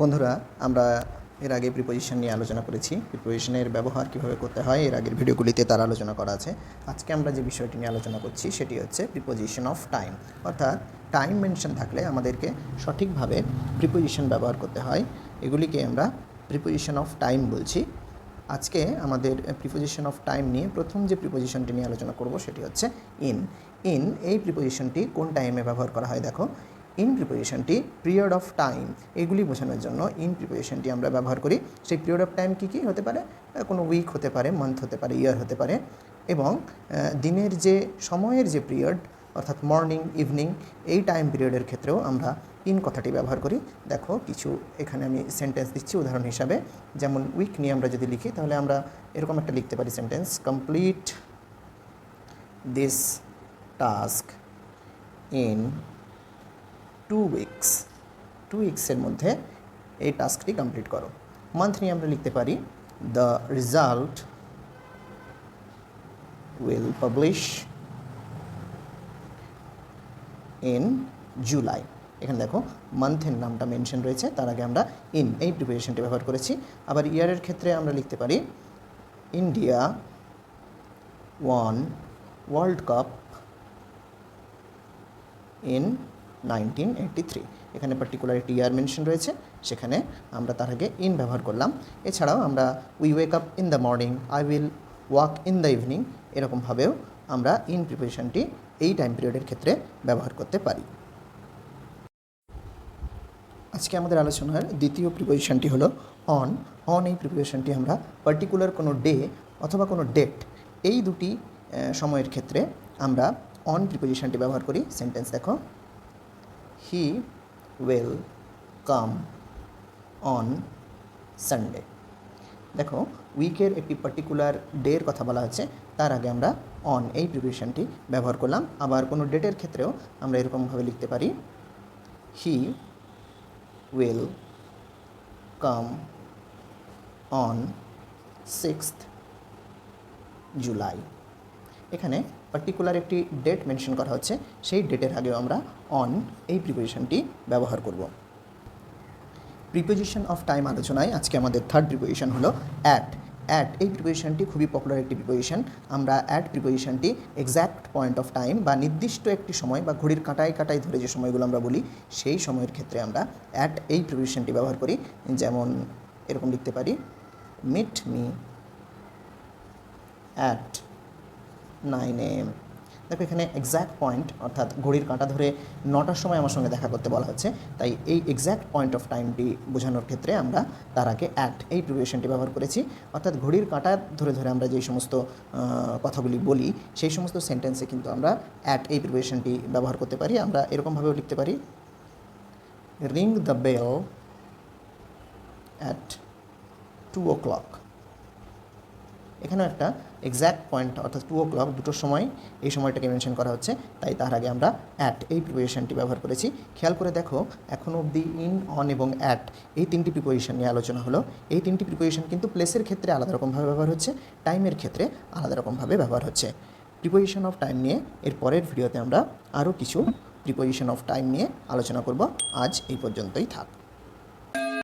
বন্ধুরা, আমরা এর আগে প্রিপোজিশন নিয়ে আলোচনা করেছি। প্রিপোজিশনের ব্যবহার কীভাবে করতে হয়, এর আগের ভিডিওগুলিতে তার আলোচনা করা আছে। আজকে আমরা যে বিষয়টি নিয়ে আলোচনা করছি, সেটি হচ্ছে প্রিপোজিশন অফ টাইম অর্থাৎ টাইম মেনশন থাকলে আমাদেরকে সঠিকভাবে প্রিপোজিশন ব্যবহার করতে হয়। এগুলিকে আমরা প্রিপোজিশন অফ টাইম বলছি। আজকে আমাদের প্রিপোজিশন অফ টাইম নিয়ে প্রথম যে প্রিপোজিশনটি নিয়ে আলোচনা করব, সেটি হচ্ছে ইন ইন এই প্রিপোজিশনটি কোন টাইমে ব্যবহার করা হয়, দেখো। ইন প্রিপোজিশনটি পিরিয়ড অফ টাইম এগুলি বোঝানোর জন্য ইন প্রিপোজিশনটি আমরা ব্যবহার করি। সেই পিরিয়ড অফ টাইম কী কী হতে পারে? কোনো উইক হতে পারে মান্থ হতে পারে ইয়ার হতে পারে। এবং দিনের যে সময়ের যে পিরিয়ড অর্থাৎ মর্নিং ইভিনিং এই টাইম পিরিয়ডের ক্ষেত্রেও আমরা ইন কথাটি ব্যবহার করি। দেখো, কিছু এখানে আমি সেন্টেন্স দিচ্ছি উদাহরণ হিসাবে। যেমন উইক নিয়ে আমরা যদি লিখি, তাহলে আমরা এরকম একটা লিখতে পারি sentence complete this task in two weeks two উইকসের মধ্যে এই টাস্কটি কমপ্লিট করো। মান্থ নিয়ে আমরা লিখতে পারি the result will publish in July এখানে দেখো মান্থের নামটা মেনশন রয়েছে, তার আগে আমরা ইন এই প্রিপারেশনটি ব্যবহার করেছি। আবার ইয়ারের ক্ষেত্রে আমরা লিখতে পারি India won world cup in nineteen eighty three. এখানে পার্টিকুলার একটি ইয়ার মেনশন রয়েছে, সেখানে আমরা তার আগে ইন ব্যবহার করলাম। এছাড়াও আমরা we wake up in the morning I will walk in the evening এরকমভাবেও আমরা ইন প্রিপারেশনটি এই টাইম পিরিয়ডের ক্ষেত্রে ব্যবহার করতে পারি। আজকে আমাদের আলোচনার দ্বিতীয় প্রিপোজিশনটি হলো অন অন এই প্রিপোজিশনটি আমরা পার্টিকুলার কোনো ডে অথবা কোনো ডেট এই দুটি সময়ের ক্ষেত্রে আমরা অন প্রিপোজিশনটি ব্যবহার করি। সেন্টেন্স দেখো। He will come on Sunday দেখো উইকের একটি পার্টিকুলার ডের কথা বলা হচ্ছে, তার আগে আমরা অন এই প্রিপোজিশনটি ব্যবহার করলাম। আবার কোনো ডেটের ক্ষেত্রেও আমরা এরকমভাবে লিখতে পারি হি will come on 6th July এখানে পার্টিকুলার একটি ডেট মেনশন করা হচ্ছে, সেই ডেটের আগেও আমরা অন এই প্রিপোজিশনটি ব্যবহার করব। প্রিপোজিশন অফ টাইম আলোচনায় আজকে আমাদের থার্ড প্রিপোজিশন হলো অ্যাট অ্যাট এই প্রিপোজিশনটি খুবই পপুলার একটি প্রিপোজিশন আমরা অ্যাট প্রিপোজিশনটি এক্স্যাক্ট পয়েন্ট অফ টাইম বা নির্দিষ্ট একটি সময় বা ঘড়ির কাঁটায় কাঁটায় ধরে যে সময়গুলো আমরা বলি, সেই সময়ের ক্ষেত্রে আমরা অ্যাট এই প্রিপোজিশনটি ব্যবহার করি। যেমন এরকম লিখতে পারি মিট মি অ্যাট নাইন দেখো, এখানে এক্স্যাক্ট পয়েন্ট অর্থাৎ ঘড়ির কাঁটা ধরে নটার সময় আমার সঙ্গে দেখা করতে বলা হচ্ছে। তাই এই এক্স্যাক্ট পয়েন্ট অফ টাইমটি বোঝানোর ক্ষেত্রে আমরা তার আগে অ্যাট এই প্রিপারেশনটি ব্যবহার করেছি। অর্থাৎ ঘড়ির কাঁটা ধরে ধরে আমরা যেই সমস্ত কথাগুলি বলি, সেই সমস্ত সেন্টেন্সে কিন্তু আমরা অ্যাট এই প্রিপারেশনটি ব্যবহার করতে পারি। আমরা এরকমভাবেও লিখতে পারি। Ring the bell at two o'clock এখানেও একটা এক্স্যাক্ট পয়েন্ট অর্থাৎ টু ও ক্লক দুটোর সময় এই সময়টাকে মেনশন করা হচ্ছে, তাই তার আগে আমরা অ্যাট এই প্রিপোজিশনটি ব্যবহার করেছি। খেয়াল করে দেখো এখনও অবধি ইন অন এবং অ্যাট এই তিনটি প্রিপোজিশন নিয়ে আলোচনা হলো। এই তিনটি প্রিপোজিশন কিন্তু প্লেসের ক্ষেত্রে আলাদা রকমভাবে ব্যবহার হচ্ছে টাইমের ক্ষেত্রে আলাদা রকমভাবে ব্যবহার হচ্ছে। প্রিপোজিশন অফ টাইম নিয়ে এর পরের ভিডিওতে আমরা আরও কিছু প্রিপোজিশন অফ টাইম নিয়ে আলোচনা করব। আজ এই পর্যন্তই থাক।